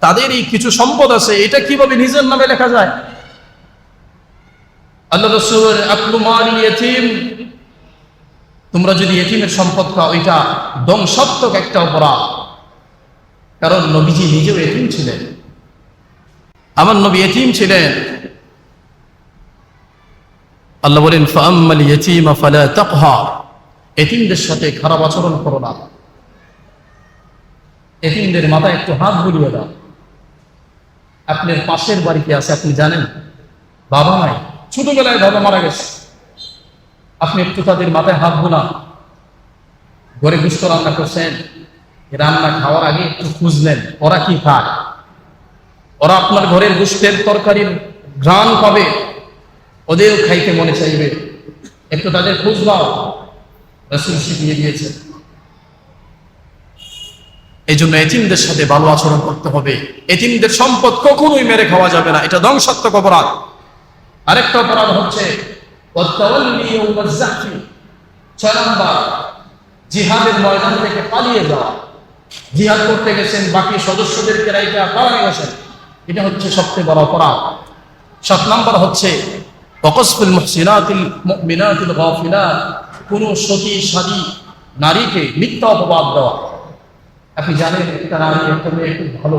তাদেরই কিছু সম্পদ আছে, এটা কীভাবে নিজের নামে লেখা যায়? আল্লাহ রসুল আকলু তোমরা যদি এতিমের সম্পদ খাও, এটা ধ্বংসাত্মক একটা অপরাধ। কারণ নবীজি নিজেও এতিম ছিলেন। আমার নবী এতিম ছিলেন। আল্লাহ বলেন ফাম্মাল ইয়েতিমা ফালা তাকহার। এতিমদের সাথে খারাপ আচরণ করো না। এতিমদের মাথায় একটু হাত বুলিয়ে দাও। আপনার পাশের বাড়িতে আছে আপনি জানেন? বাবা নাই ছোটবেলায় বাবা মারা গেছে। আপনি একটু তাদের মাথায় হাত বোনা ঘরে গুস্ত রান্না করছেন। রান্না খাওয়ার আগে একটু খুঁজলেন, ওরা কি খায়? ওরা আপনার ঘরের গুস্তের তরকারির ঘ্রাণ পাবে। ওদেরও খাইতে মনে চাইবে। একটু তাদের খোঁজ নাও। রসুল শিখিয়ে দিয়েছে এই জন্য এতিমদের সাথে ভালো আচরণ করতে হবে। এতিমদের সম্পদ কখনোই মেরে খাওয়া যাবে না, এটা ধ্বংসাত্মক অপরাধ। আরেকটা অপরাধ হচ্ছে জিহাদের ময়দান থেকে পালিয়ে যাওয়া। জিহাদ করতে গেছেন বাকি সদস্যদেরকে রাইকা পালানো গেছেন এটা হচ্ছে সবচেয়ে বড় অপরাধ। সাত নম্বর হচ্ছে অকসফুল মুহসিনাতিল মুমিনাতিল গাফিলাত। কোন সতী সাদী নারীকে মিথ্যা অপবাদ দেওয়া। আপনি জানেন নারী একটা মেয়ে খুব ভালো।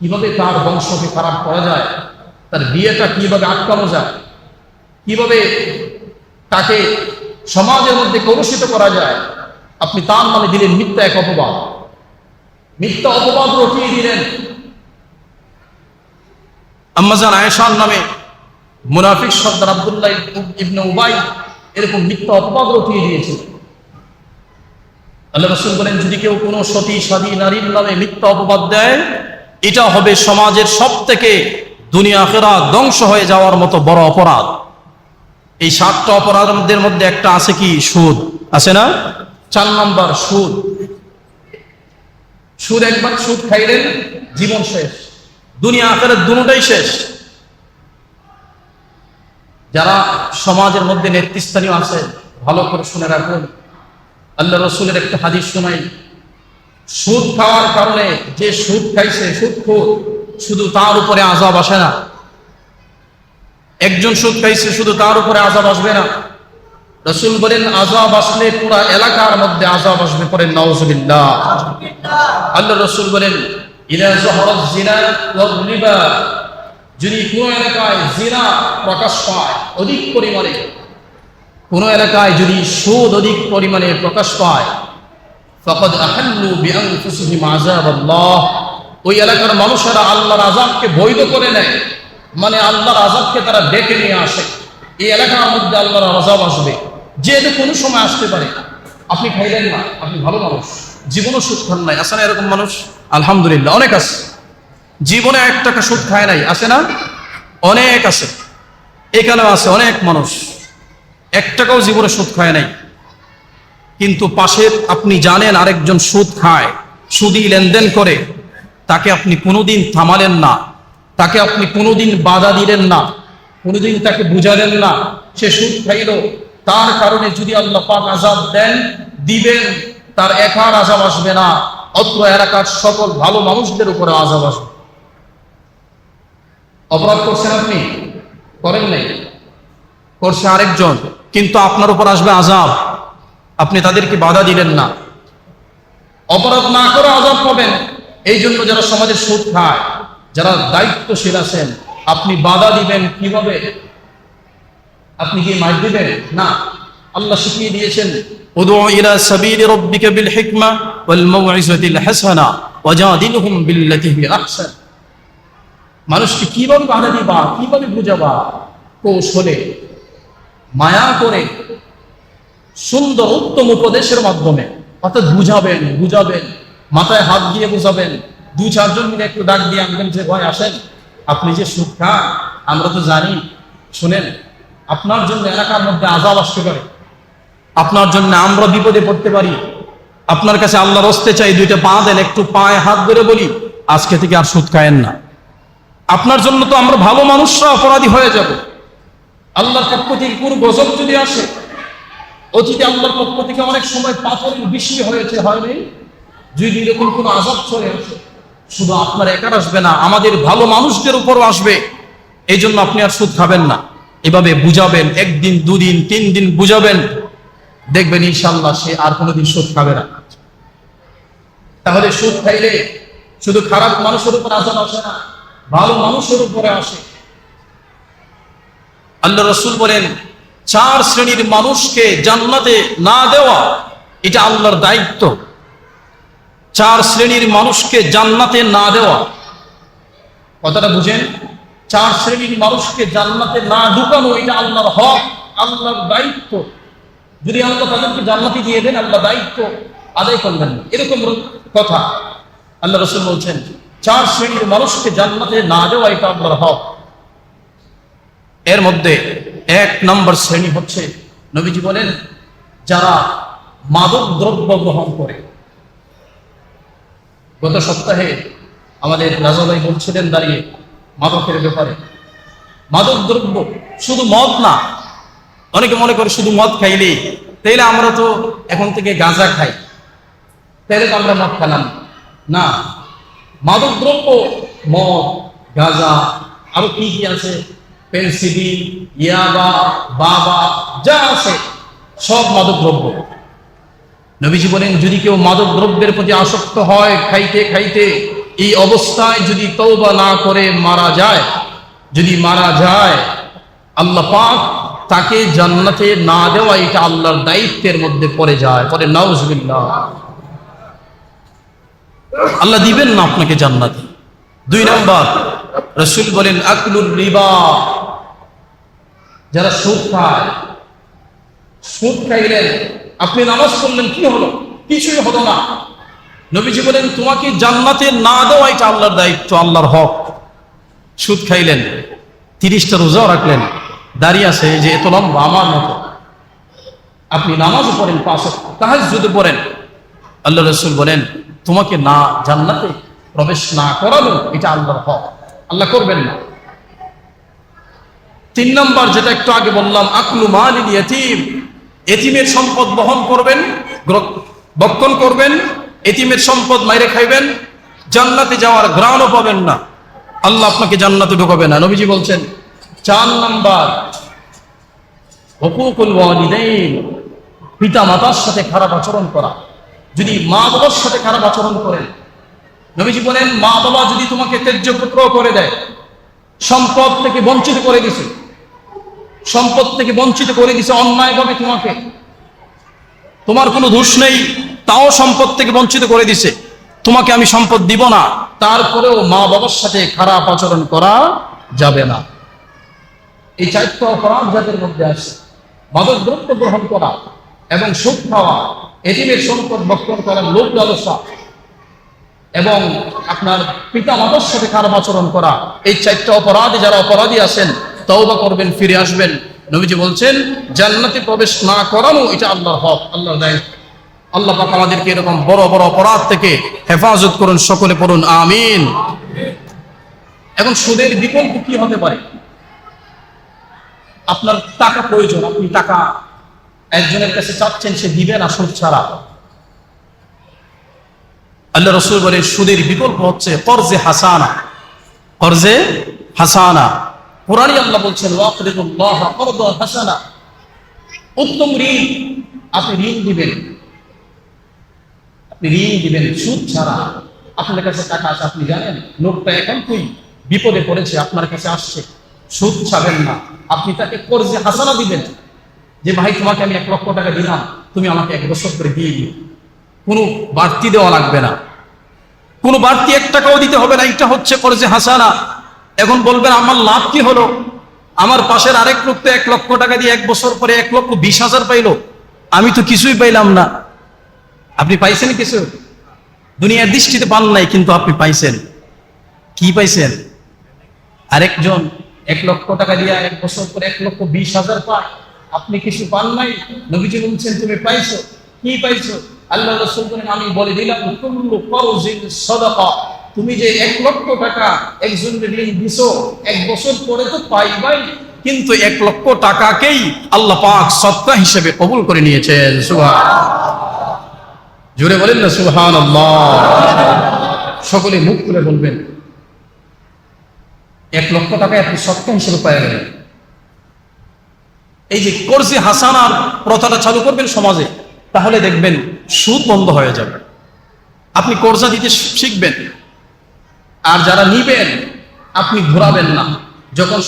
কীভাবে তার বংশকে খারাপ করা যায়, তার বিয়েটা কীভাবে আটকানো যায়, কীভাবে তাকে সমাজের মধ্যে কলুষিত করা যায়, আপনি তার নামে দিলেন মিথ্যা এক অপবাদ। মিথ্যা অপবাদ রটিয়ে দিলেন? আম্মাজান আয়েশার নামে মুনাফিক সর্দার আবদুল্লাহ ইবনে উবাই এরকম মিথ্যা অপবাদ রটিয়ে দিয়েছিল আল্লাহ রসুল বলেন, যদি কেউ কোনো সতী সাদী নারীর নামে মিথ্যা অপবাদ দেয়, এটা হবে সমাজের সব থেকে দুনিয়া ফেরা ধ্বংস হয়ে যাওয়ার মতো বড় অপরাধ। এই সাতটা অপরাধের মধ্যে একটা আছে কি? সুদ। আছে না? চার নম্বর, সুদ। সুদ একবার সুদ খাইলেন, জীবন শেষ। দুনিয়া আকারের দুটাই শেষ। যারা সমাজের মধ্যে নেতৃস্থানীয় আছে, ভালো করে শুনে রাখুন। আল্লাহ রসুলের একটা হাদিস শোনাই। সুদ খাওয়ার কারণে যে সুদ খাইছে, সুদ খোর, শুধু তার উপরে আজাব আসে না। একজন সুদ খাইছে, শুধু তার উপরে আজাব আসবে না। রসুল বলেন আজাব আসলে পুরা এলাকার মধ্যে আজাব আসবে পরে নওয়াজবিল্লাহ আল্লাহ রসুল বলেন যদি কোন এলাকায় জিনা প্রকাশ পায়, অধিক পরিমাণে কোন এলাকায় যদি সুদ অধিক পরিমাণে প্রকাশ পায়, ফকদ আহাল্লু বিআনফুসিহিম আযাবাল্লাহ। ওই এলাকার মানুষেরা আল্লাহর আযাবকে বৈধ করে নেয় মানে আল্লাহর আযাবকে তারা ডেকে নিয়ে আসে। এই এলাকার মধ্যে আল্লাহর আজাব আসবে, যে এটা কোনো সময় আসতে পারে আপনি খাইলেন না, আপনি ভালো মানুষ, জীবনও সুদ খান নাই। আসে না এরকম মানুষ? আলহামদুলিল্লাহ, অনেক আছে। জীবনে এক টাকা সুদ খায় নাই আসে না? অনেক আছে। এখানেও আছে অনেক মানুষ। এক টাকাও জীবনে সুদ খায় নাই। কিন্তু পাশের আপনি জানেন আরেকজন সুদ খায়, সুদি লেনদেন করে। তাকে আপনি কোনোদিন থামালেন না, তাকে আপনি কোনোদিন বাধা দিলেন না, কোনোদিন তাকে বুঝালেন না, সে সুদ খাইল। তার কারণে যদি আল্লাহ পাক আজাব দেন, দিবেন, তার একার আজাব আসবে না, অত্র এলাকার সকল ভালো মানুষদের উপরে আজাব আসবে। অপরাধ করছেন আপনি? করেন নাই? করছে আরেকজন। কিন্তু আপনার উপর আসবে আজাব আপনি তাদেরকে বাধা দিলেন না। অপরাধ না করে আজাব পাবেন। এই জন্য যারা সমাজের সুদ খায়, যারা দায়িত্বশীল আছেন, আপনি বাধা দিবেন কীভাবে? আপনি কি মার দিবেন? না। আল্লাহ শিখিয়ে দিয়েছেন মানুষকে কীভাবে বাধা দিবা, কীভাবে বুঝাবা? কৌশলে মায়া করে সুন্দর উত্তম উপদেশের মাধ্যমে, অর্থাৎ বুঝাবেন বুঝাবেন, মাথায় হাত দিয়ে বুঝাবেন দু চারজন মিলে একটু ডাক দিয়ে আনবেন যে ভয় আসেন, আপনি যে সুখ খান আমরা তো জানি, শুনেন, আপনার জন্য এলাকার মধ্যে আজাব আসতে পারে, আপনার জন্য আমরা বিপদে পড়তে পারি, আপনার কাছে আল্লাহ রস্তে চাই, দুইটা পা দেন, একটু পায়ে হাত ধরে বলি, আজকে থেকে আর সুদ খায়েন না। আপনার জন্য তো আমরা ভালো মানুষরা অপরাধী হয়ে যাব। আল্লাহর পক্ষ থেকে কোনো গজব যদি আসে অতীতে আল্লাহর পক্ষ থেকে অনেক সময় পাথরের বৃষ্টি হয়েছে হয়নি যদি এরকম কোনো আজাব চলে আসে, শুধু আপনার একার আসবে না, আমাদের ভালো মানুষদের উপরও আসবে। এই জন্য আপনি আর সুদ খাবেন না। এভাবে বুঝাবেন, একদিন, দুদিন, তিন দিন বুঝাবেন। দেখবেন ইনশাল্লাহ সে আর কোনোদিন সুদ খাবে না। তাহলে সুদ খাইলে শুধু খারাপ মানুষের উপর আজাব আসে না, ভালো মানুষের উপরে আসে। আল্লাহ রসুল বলেন, চার শ্রেণির মানুষকে জান্নাতে না দেওয়া, এটা আল্লাহর দায়িত্ব। চার শ্রেণির মানুষকে জান্নাতে না দেওয়া। কথাটা বুঝেন? চার শ্রেণির মানুষকে জান্নাতে না ঢুকানো, এটা আল্লাহর হক, আল্লাহর দায়িত্ব। যদি আল্লাহ তাদেরকে জান্নাতি দিয়ে দেন, আল্লাহ দায়িত্ব আদায় করবেন না। এরকম কথা আল্লাহ রসুল বলছেন, চার শ্রেণির মানুষকে জান্নাতে না দেওয়া, এটা আল্লাহর হক। এর মধ্যে এক নম্বর শ্রেণি হচ্ছে নবীজি বলেন, যারা মাদক দ্রব্য গ্রহণ করে। গত সপ্তাহে আমাদের রাজা ভাই বলছিলেন দাঁড়িয়ে মাদকের ব্যাপারে। মাদক দ্রব্য শুধু মদ না, অনেকে মনে করে শুধু মদ খাইলে, তাইলে আমরা তো এখন থেকে গাঁজা খাই, তাইলে তো আমরা মদ খেলাম। না, মাদক দ্রব্য, মদ, গাঁজা, আরও কি কি আছে? পেন্সিলিন ইয়াবা, বাবা, যা আছে, সব মাদক নবীজি বলেন, যদি কেউ প্রতি আসক্ত হয় খাইতে খাইতে, এই অবস্থায় যদি তৌবা না করে, মারা যায়, যদি মারা যায়, আল্লাহ পাক তাকে জান্নাতে না দেওয়া এটা আল্লাহর দায়িত্বের মধ্যে পড়ে যায় পরে নাউজবিল্লাহ। আল্লাহ দিবেন না আপনাকে জান্নাতে। দুই নম্বর, রসুল বলেন আকলুল রিবা যারা সুদ খায় সুদ খাইলেন আপনি নামাজ পড়লেন, কি হলো? কিছুই হলো না। নবীজি বলেন, তোমাকে জান্নাতে না দেওয়া এটা আল্লাহর দায়িত্ব, আল্লাহর হক। সুদ খাইলেন, তিরিশটা রোজাও রাখলেন। দাঁড়িয়ে আছে যে এত লম্বা, আমার মতো। আপনি নামাজও পড়েন পাশে তাহাজ যদি পড়েন। আল্লাহ রসুল বলেন, তোমাকে না জান্নাতে প্রবেশ না করালো এটা আল্লাহর হক। আল্লাহ করবেন না। তিন নম্বর যেটা একটু আগে বললাম, আকলু মালিন ইয়তিম। এতিমের সম্পদ বহন করবেন বক্ষণ করবেন, এতিমের সম্পদ মাইরে খাইবেন, জান্নাতে যাওয়ার গ্রাণও পাবেন না। আল্লাহ আপনাকে জান্নাতে ঢুকাবে না। নবীজি বলছেন, চার নাম্বার, হকুকুল ওয়ালিদাইন পিতা মাতার সাথে খারাপ আচরণ করা। যদি মা বাবার সাথে খারাপ আচরণ করেন, নবীজি বলেন, মা বাবা যদি তোমাকে তেজ্য পুত্র করে দেয়, সম্পদ থেকে বঞ্চিত করে দিছে। সম্পদ থেকে বঞ্চিত করে দিছে অন্যায়ভাবে তোমাকে। তোমার কোনো দোষ নেই, তাও সম্পদ থেকে বঞ্চিত করে দিছে। তোমাকে আমি সম্পদ দিব না। তারপরেও মা বাবার সাথে খারাপ আচরণ করা যাবে না। এই চারটা অপরাধ যাদের মধ্যে মাদক দ্রব্য গ্রহণ করা এবং সুখ খাওয়া এটিমের সম্পদ বক্ষণ করার লোক লালসা এবং আপনার পিতা মাতার সাথে খারাপ আচরণ করা, এই চারটা অপরাধী যারা অপরাধী আছেন তওবা করবেন, ফিরে আসবেন। নবীজি বলছেন, জান্নাতে প্রবেশ না করানো এটা আল্লাহর হক, আল্লাহর দায়িত্ব। আল্লাহ পাক আমাদেরকে এরকম বড় বড় অপরাধ থেকে হেফাজত করুন, সকলে পড়ুন, আমিন। এখন সুদের বিকল্প কি হতে পারে? আপনার টাকা প্রয়োজন, আপনি টাকা একজনের কাছে চাচ্ছেন, সে দিবে না সুদ ছাড়া। আল্লাহ রসুল বলে সুদের বিকল্প হচ্ছে কর্জে হাসানা। কর্জে হাসানা। কোরআনই আল্লাহ বলছেন হাসানা। উত্তম ঋণ আপনি ঋণ দিবেন। আপনি ঋণ দিবেন সুদ ছাড়া। আপনার কাছে টাকা আছে, আপনি জানেন লোকটা একান্তই বিপদে পড়েছে, আপনার কাছে আসছে। সুদ ছাবেন না। আপনি তাকে কর্জে হাসানা দিবেন যে, ভাই, তোমাকে আমি এক লক্ষ টাকা দিলাম, তুমি আমাকে এক বছর করে দিয়ে দিও। কোনো বাড়তি দেওয়া লাগবে না। কোনো বাড়তি এক টাকাও দিতে হবে না, এটা হচ্ছে করেছে হাসানা। এখন বলবেন, আমার লাভ কি হলো? আমার পাশের আরেক লোক তো এক লক্ষ টাকা দিয়ে এক বছর পরে এক লক্ষ বিশ হাজার পাইলো। আমি তো কিছুই পাইলাম না। আপনি পাইছেন কিছু? দুনিয়ার দৃষ্টিতে পান নাই, কিন্তু আপনি পাইছেন। কি পাইছেন? আরেকজন এক লক্ষ টাকা দিয়ে এক বছর পরে এক লক্ষ বিশ হাজার পায়। আপনি কিছু পান নাই? নবীজি বলছেন, তুমি পাইছো। কি পাইছো? আল্লাহ রসুল আমি বলে দিলাম তুমি যে এক লক্ষ টাকা একজন ঋণ দিছো, এক বছর পরে তো পাইবাই। কিন্তু এক লক্ষ টাকাকেই আল্লাহ পাক সত্তা হিসেবে কবুল করে নিয়েছেন। সুবহান জুড়ে বলেন না সুবহান সকলে মুখ খুলে বলবেন। এক লক্ষ টাকা আপনি সত্য হিসেবে পাওয়া গেলেন। এই যে কর্জি হাসানার প্রথাটা চালু করবেন সমাজে, তাহলে দেখবেন সুদ বন্ধ হয়ে যাবে। আপনি কর্জা দিতে শিখবেন। আর যারা নিবেন, আপনি ঘোরাবেন না। যখন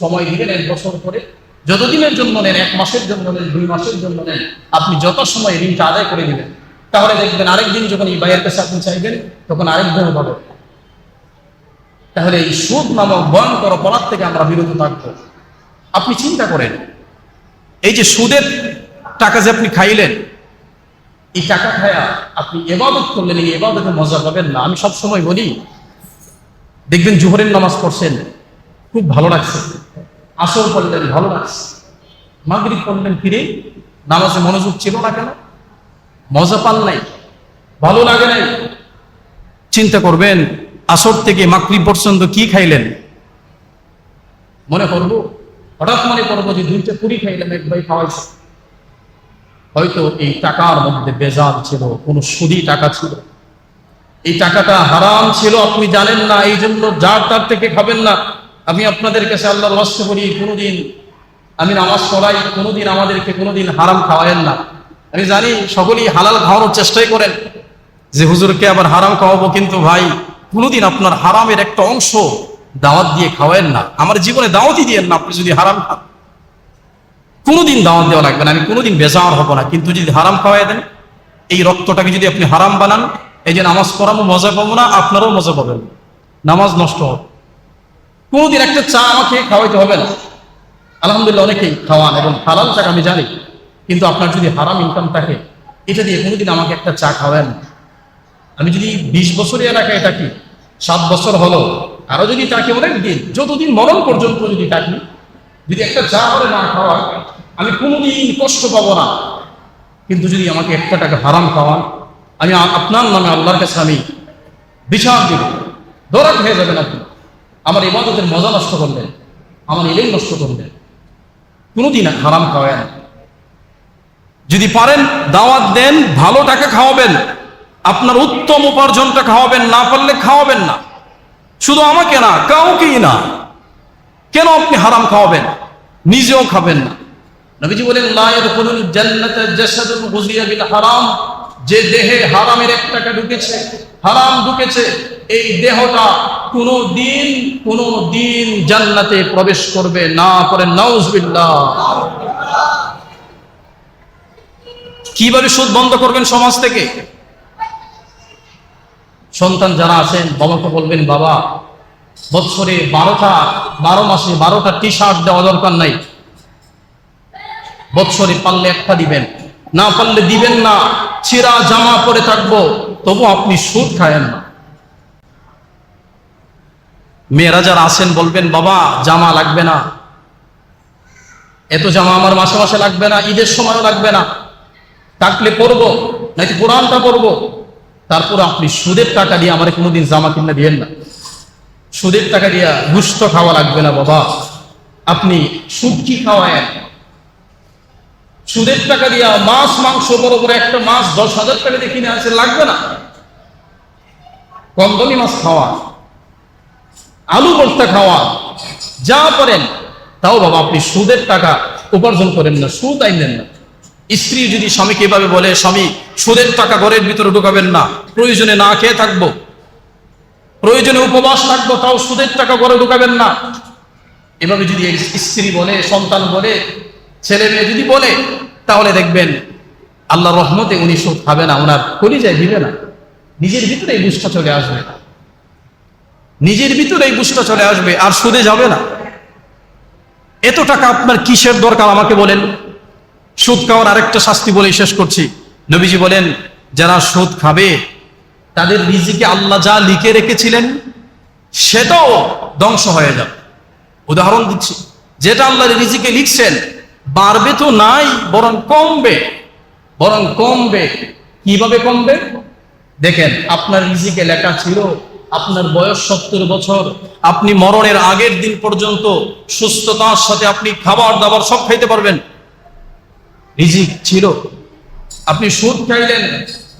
সময় দিবেন এক বছর পরে, যতদিনের জন্য নেন, এক মাসের জন্য নেন, দুই মাসের জন্য নেন, আপনি যত সময় ঋণটা আদায় করে দিবেন, তাহলে দেখবেন আরেকদিন যখন এই বাইয়ের কাছে আপনি চাইবেন, তখন আরেকদিন পাবেন। তাহলে এই সুদ নামক ভয়ঙ্কর অপরাধ থেকে আমরা বিরত থাকব। আপনি চিন্তা করেন, এই যে সুদের টাকা যে আপনি খাইলেন, এই টাকা খায়া আপনি এবাদত করলেন, এই এবাদতে মজা পাবেন না। আমি সবসময় বলি দেখবেন জোহরের নামাজ পড়ছেন, খুব ভালো লাগছে। আসর পড়লেন, ভালো লাগছে। মাগরিব পড়লেন ফিরে, নামাজে মনোযোগ ছিল না কেন? মজা পান নাই, ভালো লাগে নাই। চিন্তা করবেন, আসর থেকে মাগরিব পর্যন্ত কি খাইলেন? মনে করব, হঠাৎ মনে করব যে দুইটা পুরি খাইলাম, এক ভাই খাওয়াইছে হয়তো এই টাকার মধ্যে বেজাল ছিল, কোনো সুদি টাকা ছিল। এই টাকাটা হারাম ছিল, আপনি জানেন না এই জন্য যার তার থেকে খাবেন না। আমি আপনাদের কাছে আল্লাহর বাস্তে করি কোনোদিন আমি নামাজ পড়াই, কোনোদিন আমাদেরকে কোনোদিন হারাম খাওয়ায়েন না। আমি জানি সকলেই হালাল খাওয়ানোর চেষ্টাই করেন, যে হুজুরকে আবার হারাম খাওয়াবো, কিন্তু ভাই, কোনোদিন আপনার হারামের একটা অংশ দাওয়াত দিয়ে খাওয়ায়েন না। আমার জীবনে দাওয়াতই দিয়েন না, আপনি যদি হারাম খান। কোনোদিন দাওয়াত দেওয়া লাগবে না, আমি কোনোদিন বেজার হব না, কিন্তু যদি হারাম খাওয়াই দেন, এই রক্তটাকে যদি আপনি হারাম বানান এই যে নামাজ পড়াবো মজা পাবো না, আপনারাও মজা পাবেন। নামাজ নষ্ট হবে। কোনোদিন একটা চা আমাকে খাওয়াইতে হবে না। আলহামদুলিল্লাহ অনেকেই খাওয়ান এবং হালাল টাকা আমি জানি, কিন্তু আপনার যদি হারাম ইনকাম থাকে, এটা দিয়ে কোনোদিন আমাকে একটা চা খাওয়ান আমি যদি বিশ বছরের এলাকায় থাকি সাত বছর হলো, আরও যদি তাকে অনেক দিন যতদিন মরণ পর্যন্ত যদি থাকি যদি একটা চা করে না খাওয়া আমি কোনোদিন কষ্ট পাবো না। কিন্তু যদি আমাকে একটা টাকা হারাম খাওয়ান আমি আপনার নামে আল্লাহর কাছে আমি বিচার দিব। দরাক হয়ে যাবেন আপনি। আমার ইবাদতের মজা নষ্ট করলেন। আমার ইলেম নষ্ট করলেন। কোনোদিন হারাম খাওয়ায় না। যদি পারেন দাওয়াত দেন, ভালো টাকা খাওয়াবেন। আপনার উত্তম উপার্জনটা খাওয়াবেন, না পারলে খাওয়াবেন না। শুধু আমাকে না, কাউকেই না। কেন আপনি হারাম খাওয়াবেন? নিজেও খাবেন না। নবীজি বলেন, লা ইয়াদখুলুল জান্নাতা জাসাদুন গুযিয়া বিল হারাম। যে দেহে হারামের এক টাকা ঢুকেছে, হারাম ঢুকেছে, এই দেহটা কোনো দিন কোনো দিন জান্নাতে প্রবেশ করবে না করে নাউজুবিল্লাহ। কীভাবে সুদ বন্ধ করবেন সমাজ থেকে? সন্তান যারা আছেন, বাবাকে বলবেন, বাবা, বছরে বারোটা, বারো মাসে বারোটা টি শার্ট দেওয়া দরকার নাই। বৎসরে পারলে একটা দিবেন। না পারলে দিবেন না। ছিঁড়া জামা পরে থাকব, তবু আপনি সুদ খায়েন না। মেয়েরা যারা আসেন বলবেন, বাবা, জামা লাগবে না। এত জামা আমার মাসে মাসে লাগবে না, ঈদের সময়ও লাগবে না। থাকলে পরবো, নাকি কোরআনটা পরবো? তারপর আপনি সুদের টাকা দিয়ে আমার কোনোদিন জামা কিনে দিয়েন না। সুদের টাকা দিয়া গুস্ত খাওয়া লাগবে না, বাবা। আপনি সুদ কি খাওয়ায় সুদের টাকা দিয়া মাছ, মাংস বড় একটা মাছ দশ হাজার টাকা দিয়ে কিনে আসে লাগবে না। কম দামি মাছ খাওয়া, আলু ভর্তা খাওয়া, যা করেন তাও বাবা আপনি সুদের টাকা উপার্জন করেন না, সুদ আইনেন না। স্ত্রী যদি স্বামীকে এভাবে বলে, স্বামী, সুদের টাকা ঘরের ভিতরে ঢুকাবেন না, প্রয়োজনে না খেয়ে থাকব, প্রয়োজনে উপবাস থাকব, তাও সুদের টাকা ঘরে ঢুকাবেন না। এভাবে যদি স্ত্রী বলে, সন্তান বলে ছেলে মেয়ে যদি বলে, তাহলে দেখবেন আল্লাহ রহমতে উনি সুদ খাবে না ওনার কলিজায় দিবে না। নিজের ভিতরে এই বুঝটা চলে আসবে। নিজের ভিতরে এই বুঝটা চলে আসবে, আর সুদে যাবে না। এত টাকা আপনার কিসের দরকার আমাকে বলেন? সুদ খাওয়ার আরেকটা শাস্তি বলে শেষ করছি। নবীজি বলেন, যারা সুদ খাবে, তাদের রিজিকে আল্লাহ যা লিখে রেখেছিলেন সেটাও ধ্বংস হয়ে যাবে। উদাহরণ দিচ্ছি, যেটা আল্লাহ রিজিকে লিখছেন বাড়বে তো নাই, বরং কমবে। বরং কমবে। কীভাবে কমবে? দেখেন, আপনার রিজিকে লেখা ছিল, আপনার বয়স সত্তর বছর, আপনি মরণের আগের দিন পর্যন্ত সুস্থতার সাথে আপনি খাবার দাবার সব খাইতে পারবেন। রিজিক ছিল। আপনি সুদ খাইলেন,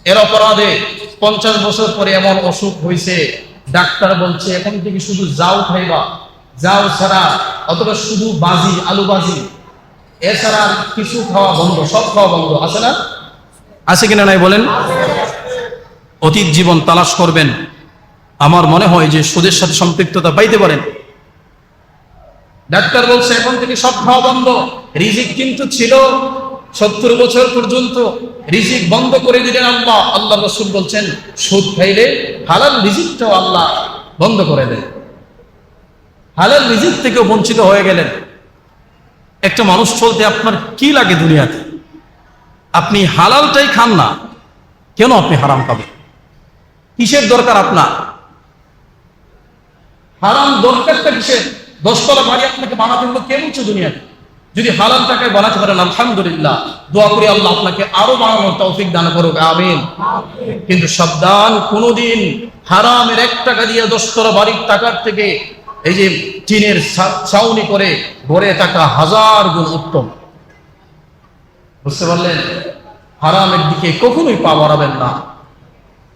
এর অপরাধে পঞ্চাশ বছর পরে এমন অসুখ হয়েছে ডাক্তার বলছে, এখন থেকে শুধু যাও খাইবা, যাও ছাড়া, অথবা শুধু বাজি আলু বাজি এছাড়া কিছু খাওয়া বন্ধ সব খাওয়া বন্ধ আছে না? আছে কিনা নাই বলেন? অতীত জীবন তালাশ করবেন। আমার মনে হয় যে সুদের সাথে সম্পৃক্ততা পাইতে পারেন। ডাক্তার বলছে এখন থেকে সব খাওয়া বন্ধ। রিজিক কিন্তু ছিল সত্তর বছর পর্যন্ত। রিজিক বন্ধ করে দিলেন আল্লাহ। আল্লাহ রসুল বলছেন সুদ খাইলে হালাল রিজিকটাও আল্লাহ বন্ধ করে দেন। হালাল রিজিক থেকেও বঞ্চিত হয়ে গেলেন। একটা মানুষ চলতে আপনার কি লাগে দুনিয়াতে? আপনি হালালটাই খান না, কেন আপনি হারাম খাবেন কিসের দরকার আপনার? হারাম দরকারটা কিসের? দশতলা বাড়ি আপনাকে বানাতে হলো কে বলছে দুনিয়াতে? যদি হালাল টাকায় বানাতে পারেন, আলহামদুলিল্লাহ। দোয়া করি আল্লাহ আপনাকে আরও বানানোর তৌফিক দান করুক, আমিন। কিন্তু সাবধান, কোনোদিন হারামের এক টাকা দিয়ে দশতলা বাড়ির টাকার থেকে এই যে চীনের ছাউনি করে গড়ে থাকা হাজার গুণ উত্তম। বুঝতে পারলেন? হারামের দিকে কখনোই পা বাড়াবেন না।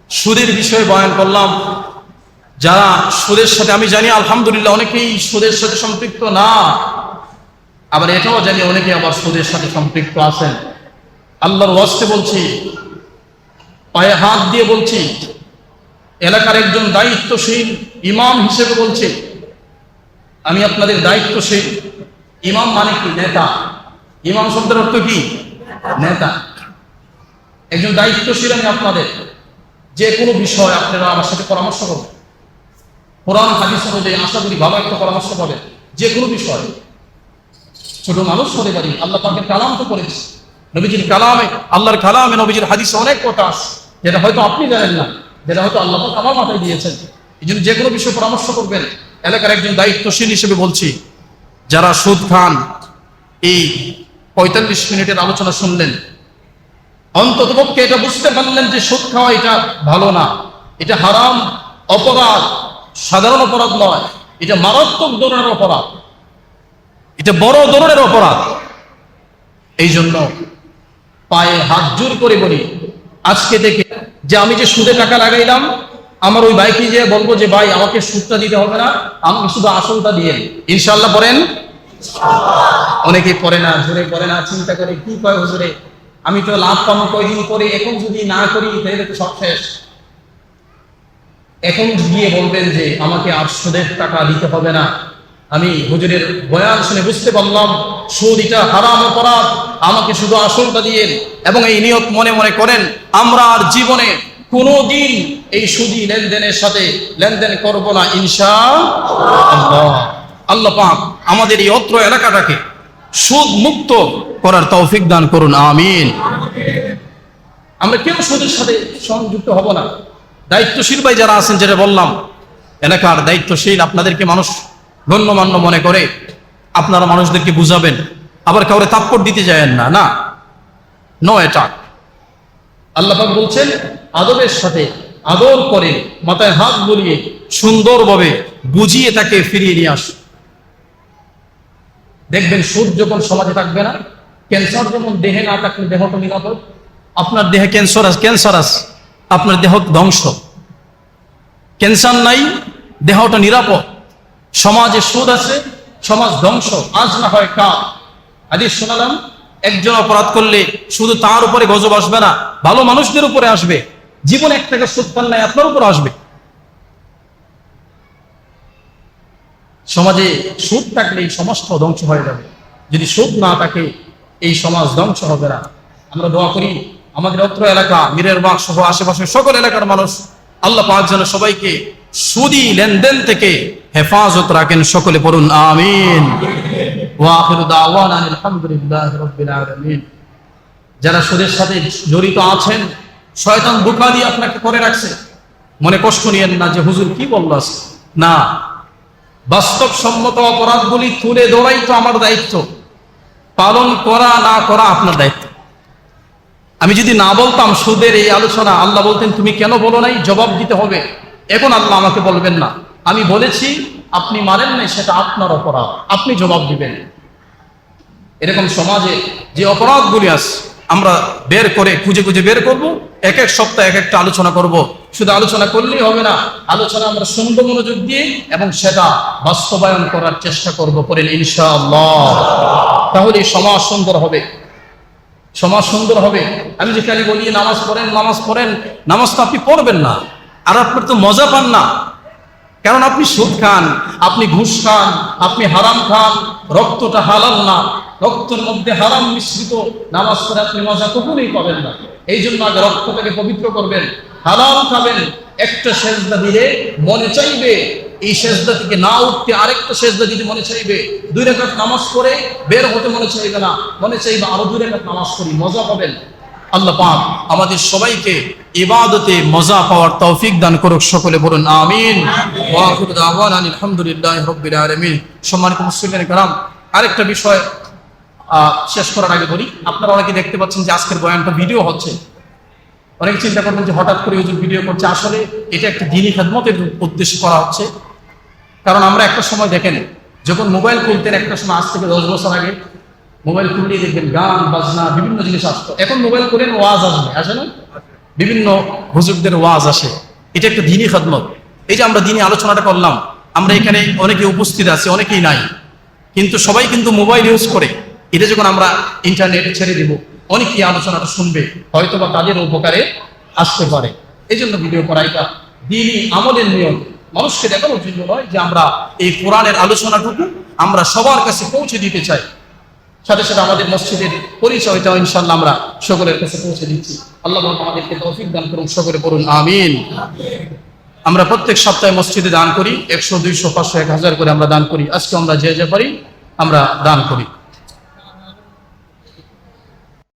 সুদের বিষয়ে বয়ান করলাম, যারা সুদের সাথে, আমি জানি আলহামদুলিল্লাহ অনেকেই সুদের সাথে সম্পৃক্ত না, আবার এটাও জানি অনেকে আবার সুদের সাথে সম্পৃক্ত আছেন। আল্লাহর ওয়াস্তে বলছি, পায়ে হাত দিয়ে বলছি, এলাকার একজন দায়িত্বশীল ইমাম হিসেবে বলছি আমি আপনাদের দায়িত্বশীল ইমাম মানে কি নেতা। ইমাম শব্দের অর্থ কি? নেতা। একজন দায়িত্বশীল আমি আপনাদের। যে কোনো বিষয় আপনারা আমার সাথে পরামর্শ করবেন। কোরআন, হাদিস অনুযায়ী আশা করি ভালো একটা পরামর্শ পাবেন। যে কোনো বিষয়। ছোট মানুষ হতে পারি। আল্লাহ পাকের কালাম তো করেছে। নবীজির কালামে, আল্লাহর কালামে নবীজির হাদিসে অনেক কথা আছে যেটা হয়তো আপনি জানেন না। যেটা হয়তো আল্লাহ পাক আমার মাথায় দিয়েছেন। এই জন্য যে কোনো বিষয়ে পরামর্শ করবেন। এলাকার একজন দায়িত্বশীল হিসেবে বলছি, যারা সুদ খান, এই পঁয়তাল্লিশ মিনিটের আলোচনা শুনলেন, অন্তত পক্ষে এটা বুঝতে পারলেন যে সুদ খাওয়া এটা ভালো না। এটা হারাম অপরাধ, সাধারণ অপরাধ নয়, এটা মারাত্মক ধরনের অপরাধ। এটা বড় ধরনের অপরাধ। এই জন্য পায়ে হাত জোর করে বলি, আজকে থেকে যে আমি যে সুদে টাকা লাগাইলাম আমার ওই বাইকে যে বলব যে, ভাই, আমাকে সুদটা দিতে হবে না, আমাকে শুধু আসলটা দিয়ে ইনশাল্লাহ পড়েন? অনেকে পড়ে না, জোরে পড়ে না, চিন্তা করে, কি কয় হুজুরে? আমি তো লাভ পাবো কয়দিন পরে, এখন যদি না করি, তাহলে তো সব শেষ। এখন গিয়ে বলবেন যে, আমাকে আর সুদের টাকা দিতে হবে না। আমি হুজুরের বয়ান শুনে বুঝতে পারলাম, সুদ এটা হারাম অপরাধ, আমাকে শুধু আসলটা দিয়ে এবং এই নিয়ত মনে মনে করেন, আমরা আর জীবনে কোনোদিন এই সুদি লেনদেনের সাথে লেনদেন করব না ইনশা আল্লাহ পাক আমাদের এই অত্র এলাকাটাকে সুদ মুক্ত করার তৌফিক দান করুন, আমিন। আমরা কেউ সুদের সাথে সংযুক্ত হব না। দায়িত্বশীল ভাই যারা আছেন, যেটা বললাম, এলাকার দায়িত্বশীল আপনাদেরকে মানুষ গণ্যমান্য মনে করে, আপনারা মানুষদেরকে বুঝাবেন। আবার কাউরে তাপ্পর দিতে যায়েন না না। নো এটা আল্লাহ পাক বলছেন, আদবের সাথে আদর করে, মাথায় হাত বুলিয়ে সুন্দরভাবে বুঝিয়ে তাকে ফিরিয়ে নিয়ে আস দেখবেন সুদ যখন সমাজে থাকবে না, ক্যান্সার যেমন দেহে না থাকলে দেহটা নিরাপদ আপনার দেহে ক্যান্সার আছে, ক্যান্সার আপনার দেহ ধ্বংস। ক্যান্সার নাই, দেহটা নিরাপদ। সমাজে সুদ আছে, সমাজ ধ্বংস, আজ না হয় কাল। আদি শোনালাম, একজন অপরাধ করলে শুধু তার উপরে গজব আসবে না, ভালো মানুষদের উপরে আসবে। জীবন এক টাকা সুদ পান নাই, আপনার উপর আসবে। সমাজে সুদ থাকলে এই সমাজটাও ধ্বংস হয়ে যাবে। যদি সুদ না থাকে, এই সমাজ ধ্বংস হবে না। আমরা দোয়া করি, আমাদের অত্র এলাকা, মীরের বাগ সহ আশেপাশের সকল এলাকার মানুষ, আল্লাহ পাঁচ যেন সবাইকে সুদি লেনদেন থেকে হেফাজত রাখেন। সকলে পড়ুন, আমিন। যারা সুদের সাথে জড়িত আছেন শয়তান বোকা দিয়ে আপনাকে করে রাখছে। মনে কষ্ট নিয়েন না যে হুজুর কি বলল? না। বাস্তবসম্মত অপরাধগুলি তুলে ধরাই তো আমার দায়িত্ব। পালন করা, না করা আপনার দায়িত্ব। আমি যদি না বলতাম সুদের এই আলোচনা, আল্লাহ বলতেন, তুমি কেন বলো নাই? জবাব দিতে হবে। এখন আল্লাহ আমাকে বলবেন না। আমি বলেছি, আপনি মানেন নাই, সেটা আপনার অপরাধ। আপনি জবাব দিবেন। এরকম সমাজে যে অপরাধগুলি আছে আমরা বের করে খুঁজে খুঁজে বের করব এক এক সপ্তাহে এক একটা আলোচনা করব। শুধু আলোচনা করলেই হবে না, আলোচনা আমরা শুনব মনোযোগ দিয়ে এবং সেটা বাস্তবায়ন করার চেষ্টা করব করেন ইনশাআল্লাহ। তাহলে সমাজ সুন্দর হবে। সমাজ সুন্দর হবে। আমি যে খালি বলি, নামাজ পড়েন নামাজ পড়েন, নামাজ তো আপনি পড়বেন না। আর আপনার তো মজা পান না। কারণ আপনি সুদ খান, আপনি ঘুষ খান, আপনি হারাম খান, রক্তটা হালাল না, রক্তের মধ্যে হারাম মিশ্রিত নামাজ পড়ে আপনি মজা কখনোই পাবেন না। এই জন্য আগে রক্তটাকে পবিত্র করবেন, হালাল খাবেন, একটা সেজদা দিলে মনে চাইবে, এই সেজদা থেকে না উঠতে আরেকটা সেজদা দিতে মনে চাইবে। দুই রেখাত নামাজ পড়ে বের হতে মনে চাইবে না, মনে চাইবে আরও দুই রেখাত নামাজ করি মজা পাবেন। আল্লাহ পাক আমাদের সবাইকে ইবাদতে মজা পাওয়ার তৌফিক দান করুক সকলে বলুন আমিন। আলহামদুলিল্লাহ রব্বিল আলমিন। সম্মানিত মুসলিমের গ্রাম আরেকটা বিষয় শেষ করার আগে বলি আপনারা অনেকে দেখতে পাচ্ছেন যে আজকের বয়ানটা ভিডিও হচ্ছে। অনেকে চিন্তা করবেন যে হঠাৎ করে ইউজুর ভিডিও করছে। আসলে এটা একটা দিনই খেদমতের উদ্দেশ্য করা হচ্ছে। কারণ আমরা একটা সময় দেখেন যখন মোবাইল খুলতেন একটা সময় আজ থেকে দশ বছর আগে মোবাইল খুললেই দেখবেন, গান, বাজনা, বিভিন্ন জিনিস আসতো। এখন মোবাইল করেন ওয়াজ আসবে, আসে না? বিভিন্ন হুজুরদের ওয়াজ আসে। এটা একটা দিনই খেদমত। এই যে আমরা দিনী আলোচনাটা করলাম, আমরা এখানে অনেকে উপস্থিত আছি, অনেকেই নাই। কিন্তু সবাই কিন্তু মোবাইল ইউজ করে। এটা যখন আমরা ইন্টারনেটে ছেড়ে দিব, অনেকেই আলোচনাটা শুনবে হয়তো বা তাদের উপকারে আসতে পারে। এই জন্য ভিডিও করা এটা দিনই আমলের নিয়ম। মানুষকে দেখানোর জন্য নয় যে আমরা এই কোরআনের আলোচনাটুকু আমরা সবার কাছে পৌঁছে দিতে চাই। সাথে সাথে আমাদের মসজিদের পরিচয়টাও ইনশাল্লাহ আমরা সকলের কাছে পৌঁছে দিচ্ছি। আল্লাহ আমাদেরকে তৌফিক দান করুন, সকলে করুন আমিন। আমরা প্রত্যেক সপ্তাহে মসজিদে দান করি, একশো, দুইশো, পাঁচশো, এক হাজার করে আমরা দান করি। আজকে আমরা যে যে পারি, আমরা দান করি।